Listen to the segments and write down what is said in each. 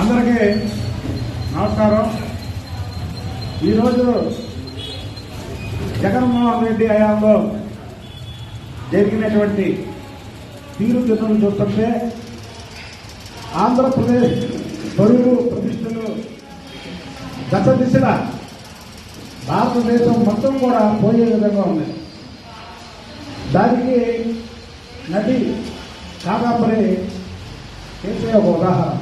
అందరికీ నమస్కారం. ఈరోజు జగన్మోహన్ రెడ్డి హయాంలో జరిగినటువంటి తీరుతెన్నులు చూస్తుంటే ఆంధ్రప్రదేశ్ బరువు ప్రతిష్టలు గత దిశల భారతదేశం మొత్తం కూడా పోయే విధంగా ఉంది. దానికి నటి కాకాపరి చేసే ఒక ఉదాహరణ.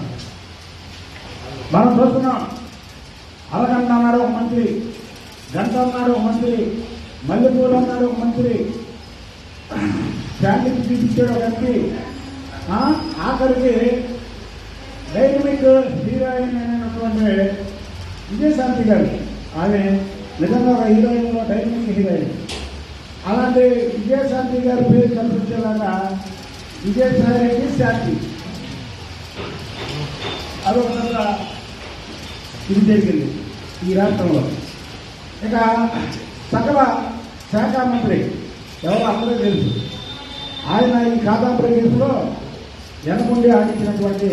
మనం చూస్తున్నాం. అలగంట అన్నాడు ఒక మంత్రి గంట అన్నాడు ఒక మంత్రి మల్లెపూలు అన్నాడు ఒక మంత్రి. శాంతికి చూపించాడు ఒక వ్యక్తి. ఆఖరికి డైనమిక్ హీరోయిన్ అయినటువంటి విజయశాంతి గారు ఆమె నిజంగా ఒక హీరోయిన్లో డైనమిక్ హీరోయిన్. అలాంటి విజయశాంతి గారి పేరు కనిపించేలాగా విజయసాయి శాంతి. అదొక పెద్ద ఈ రాష్ట్రంలో. ఇక సకల శాఖ మంత్రి ఎవరో అందరూ తెలుసు. ఆయన ఈ ఖాతాపురి కేసులో వెనకుండి ఆడించినటువంటి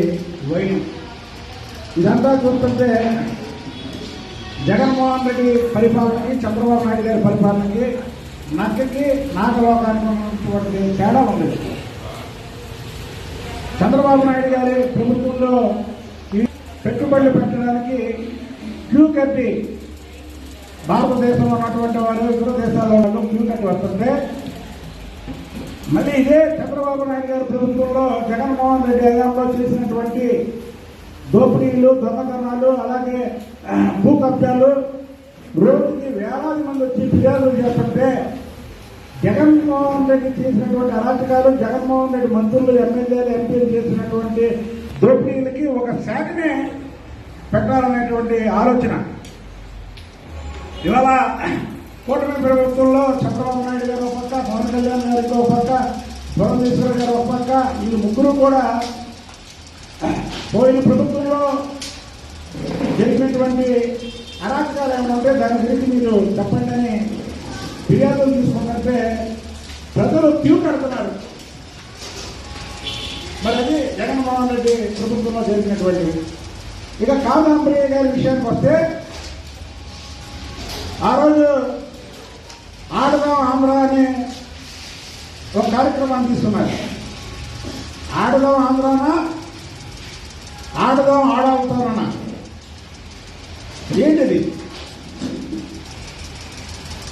వైద్యం ఇదంతా చూస్తుంటే జగన్మోహన్ రెడ్డి పరిపాలనకి చంద్రబాబు నాయుడు గారి పరిపాలనకి నక్కకి నాగలోకానికి ఉన్నటువంటి తేడా ఉంది. చంద్రబాబు నాయుడు గారి ప్రభుత్వంలో పెట్టుబడులు పెట్టడానికి క్యూ కట్టి భారతదేశంలో ఉన్నటువంటి వారు ఇతర దేశాల్లో వాళ్ళు క్యూ కట్టి వస్తుంటే మళ్ళీ ఇదే చంద్రబాబు నాయుడు గారి ప్రభుత్వంలో జగన్మోహన్ రెడ్డి హయాంలో చేసినటువంటి దోపిడీలు దొంగతనాలు అలాగే ఆ, భూ కబ్జాలు రోజుకి వేలాది మంది వచ్చి ఫిర్యాదులు చేస్తుంటే జగన్మోహన్ రెడ్డి చేసినటువంటి అరాచకాలు జగన్మోహన్ రెడ్డి మంత్రులు ఎమ్మెల్యేలు ఎంపీలు చేసినటువంటి దోపిడీలకి ఒక శాఖనే పెట్టాలనేటువంటి ఆలోచన. ఇవాళ కూటమి ప్రభుత్వంలో చంద్రబాబు నాయుడు గారు ఒక పక్క పవన్ కళ్యాణ్ గారికి ఒక పక్క భువనేశ్వర్ గారు ఒక పక్క వీళ్ళు ముగ్గురు కూడా పోయిన ప్రభుత్వంలో జరిగినటువంటి అరాచకాలు ఏమైనా ఉంటే దాని గురించి మీరు చెప్పండి అని ఫిర్యాదులు తీసుకున్నట్టే ప్రజలు క్యూ కడుతున్నారు. మరి అది జగన్మోహన్ రెడ్డి ప్రభుత్వంలో జరిగినటువంటి ఇక కాదాంబరి గారి విషయానికి వస్తే ఆ రోజు ఆడదాం ఆంధ్ర అనే ఒక కార్యక్రమాన్ని తీసుకున్నారు. ఆడదాం ఆంధ్రానా ఆడదాం ఆడవుతానన్నా ఏంటిది?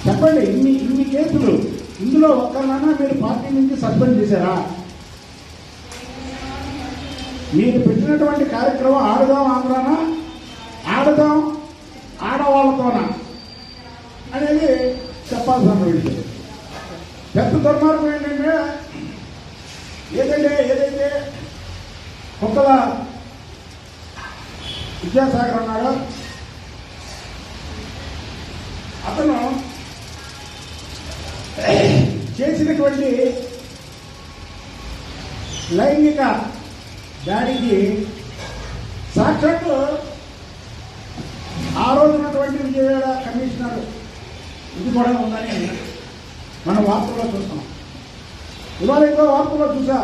చెప్పండి ఇన్ని ఇన్ని కేసులు. ఇందులో ఒక్కరినైనా మీరు పార్టీ నుంచి సస్పెండ్ చేశారా? మీరు పెట్టినటువంటి కార్యక్రమం ఆడదాం ఆంధ్రాన? ఆడదాం ఆడవాళ్ళతోనా? అనేది చెప్పాల్సిన విషయం. పెద్ద దుర్మార్గం ఏంటంటే ఏదైతే ఏదైతే కుక్కల విద్యాసాగర్ అన్నాడు? అతను చేసినటువంటి లైంగిక దాడికి సాక్షాత్తు ఆ రోజు ఉన్నటువంటి విజయవాడ కమిషనర్ ఇది కూడా ఉందని మనం వార్తల్లో చూస్తాం ఇవాళ ఇంకో వార్తల్లో చూసా.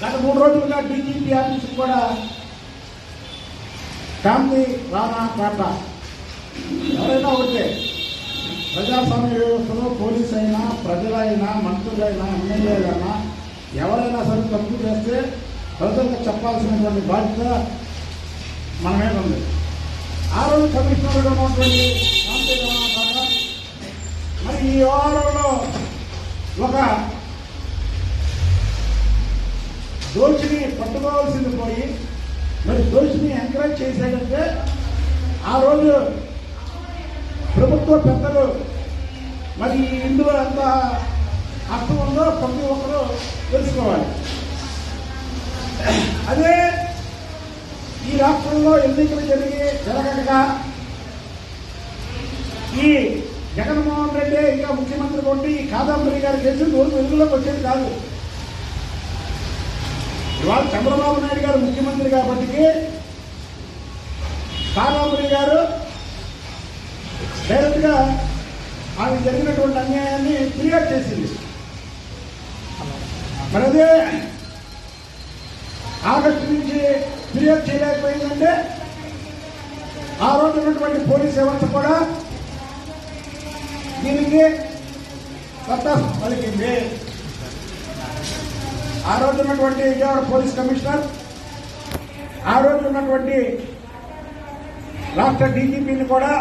గత మూడు రోజులుగా డీజీపీ ఆఫీస్కి కూడా కాంతి రానా పాట. ఎవరైనా ఒకటే ప్రజాస్వామ్య వ్యవస్థలో పోలీస్ అయినా ప్రజలైనా మంత్రులైనా ఎమ్మెల్యేలైనా ఎవరైనా సరే తప్పు చేస్తే ప్రజలకు చెప్పాల్సినటువంటి బాధ్యత మన మీద ఉంది. ఆ రోజు కమిషనర్గా ఉన్నటువంటి మరి ఈ వ్యవహారంలో ఒక దోషిని పట్టుకోవాల్సింది పోయి మరి దోషిని ఎంకరేజ్ చేశాడంటే ఆ రోజు ప్రభుత్వ పెద్దలు మరి ఇందులో ఎంత అర్థం ఉందో ప్రతి ఒక్కరూ తెలుసుకోవాలి. అదే ఈ రాష్ట్రంలో ఎన్నికలు జరిగి జరగకగా ఈ జగన్మోహన్ రెడ్డి ఇంకా ముఖ్యమంత్రి కొట్టి ఈ కాదంబరి గారి కేసు రోజు వెలుగులోకి వచ్చేది కాదు. ఇవాళ చంద్రబాబు నాయుడు గారు ముఖ్యమంత్రి కాబట్టి కాదంబరి గారు డైరెక్ట్గా ఆమె జరిగినటువంటి అన్యాయాన్ని ఫిర్యాదు చేసింది. మరి అదే ఆగస్టు నుంచి ఫిర్యాదు చేయలేకపోయిందంటే ఆ రోజు ఉన్నటువంటి పోలీస్ వ్యవస్థ కూడా దీనికి కొత్త పలికింది ఆ రోజు ఉన్నటువంటి విజయవాడ పోలీస్ కమిషనర్ ఆ రోజు ఉన్నటువంటి రాష్ట్ర డీజీపీని కూడా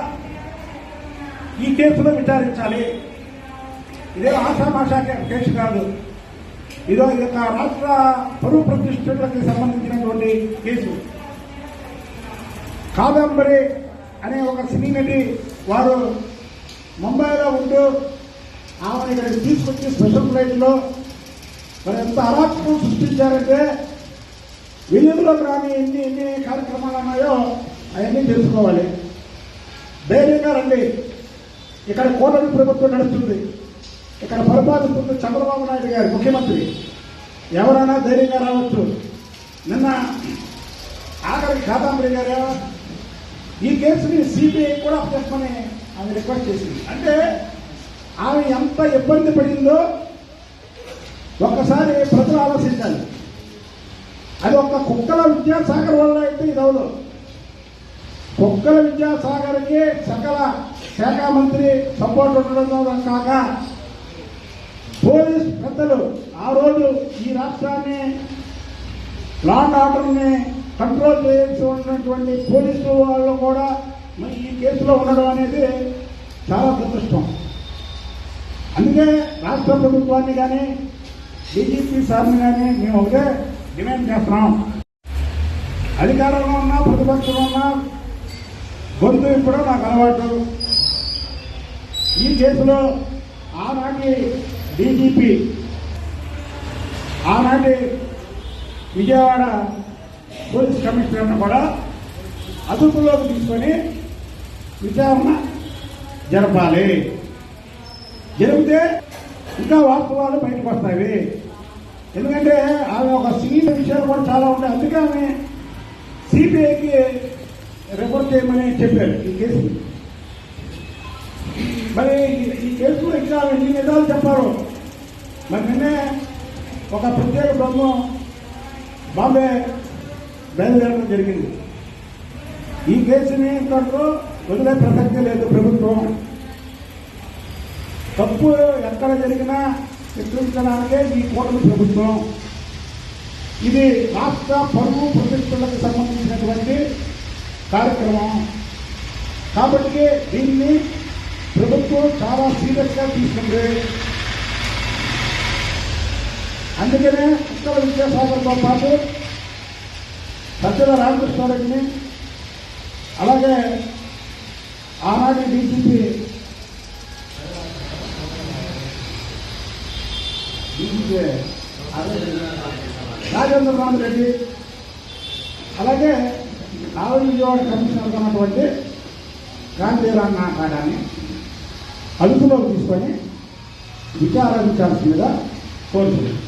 ఈ కేసులో విచారించాలి. ఇదే ఆషామాషా కేసు కాదు. ఇదో యొక్క రాష్ట్ర పరువు ప్రతిష్టలకు సంబంధించినటువంటి కేసు. కాదంబరి అనే ఒక సినీ నటి వారు ముంబైలో ఉంటూ ఆమెను ఇక్కడికి తీసుకొచ్చి స్పెషల్ ఫ్లైట్లో మరి ఎంత అరాచకం సృష్టించారంటే విలువలో రాని ఎన్ని ఎన్ని కార్యక్రమాలు ఉన్నాయో అవన్నీ తెలుసుకోవాలి. ధైర్యంగా రండి. ఇక్కడ కూటమి ప్రభుత్వం నడుస్తుంది. ఇక్కడ పరిపాలిస్తుంది చంద్రబాబు నాయుడు గారు ముఖ్యమంత్రి. ఎవరైనా ధైర్యంగా రావచ్చు. నిన్న ఆఖరి కాదాంబరి గారు ఈ కేసుని సిబిఐ కూడా చెప్పమని ఆమె రిక్వెస్ట్ చేసింది. అంటే ఆమె ఎంత ఇబ్బంది పడిందో ఒక్కసారి ప్రజలు ఆలోచించాలి. అది ఒక కుక్కల విద్యాసాగర్ వల్ల అయితే ఇది అవదు కుక్కల విద్యాసాగర్కి సకల శాఖ మంత్రి సపోర్ట్ ఉండడం కాక పోలీస్ పెద్దలు ఆ రోజు ఈ రాష్ట్రాన్ని లాండ్ ఆర్డర్ని కంట్రోల్ చేయాల్సి ఉన్నటువంటి పోలీసులు వాళ్ళు కూడా మరి ఈ కేసులో ఉండడం అనేది చాలా దురదృష్టం. అందుకే రాష్ట్ర ప్రభుత్వాన్ని కానీ డీజీపీ సార్ని కానీ మేము ఒకటే డిమాండ్ చేస్తున్నాం. అధికారంలో ఉన్నా ప్రతిపక్షంలో ఉన్నా గొంతు ఇప్పుడు నాకు అలవాటు. ఈ కేసులో ఆనాటి డీజీపీ ఆనాటి విజయవాడ పోలీస్ కమిషనర్ను కూడా అదుపులోకి తీసుకొని విచారణ జరపాలి. జరిగితే ఇంకా వాస్తవాలు బయటకు వస్తాయి. ఎందుకంటే ఆమె ఒక సీనియర్ విషయాలు కూడా చాలా ఉంటాయి అందుకే ఆమె సిబిఐకి రిపోర్ట్ చేయమని చెప్పారు ఈ కేసు మరి ఈ- ఈ కేసులో ఎన్ని నిజాలు చెప్పారు? మరి నిన్నే ఒక ప్రత్యేక బృందం బాంబే బయలుదేరడం జరిగింది. ఈ కేసుని ఇంతట్లో వదిలే ప్రసక్తి లేదు ప్రభుత్వం. తప్పు ఎక్కడ జరిగినా శిక్షించడానికే ఈ కూటమి ప్రభుత్వం. ఇది రాష్ట్ర పరువు ప్రతిష్టలకు సంబంధించినటువంటి కార్యక్రమం. కాబట్టి దీన్ని ప్రభుత్వం చాలా సీరియస్గా తీసుకుంది. అందుకనే ఉత్తర విద్యాసాగర్తో పాటు సజ్జల రామకృష్ణారెడ్డిని అలాగే ఆనాటి డీజీపీ డీజీపీ రామరెడ్డి అలాగే నాలుగు విజయవాడ కమిషనర్ ఉన్నటువంటి గాంధీరామ్ నాటాడాన్ని అదుపులోకి తీసుకొని విచారించాల్సిందిగా కోరుతున్నాను.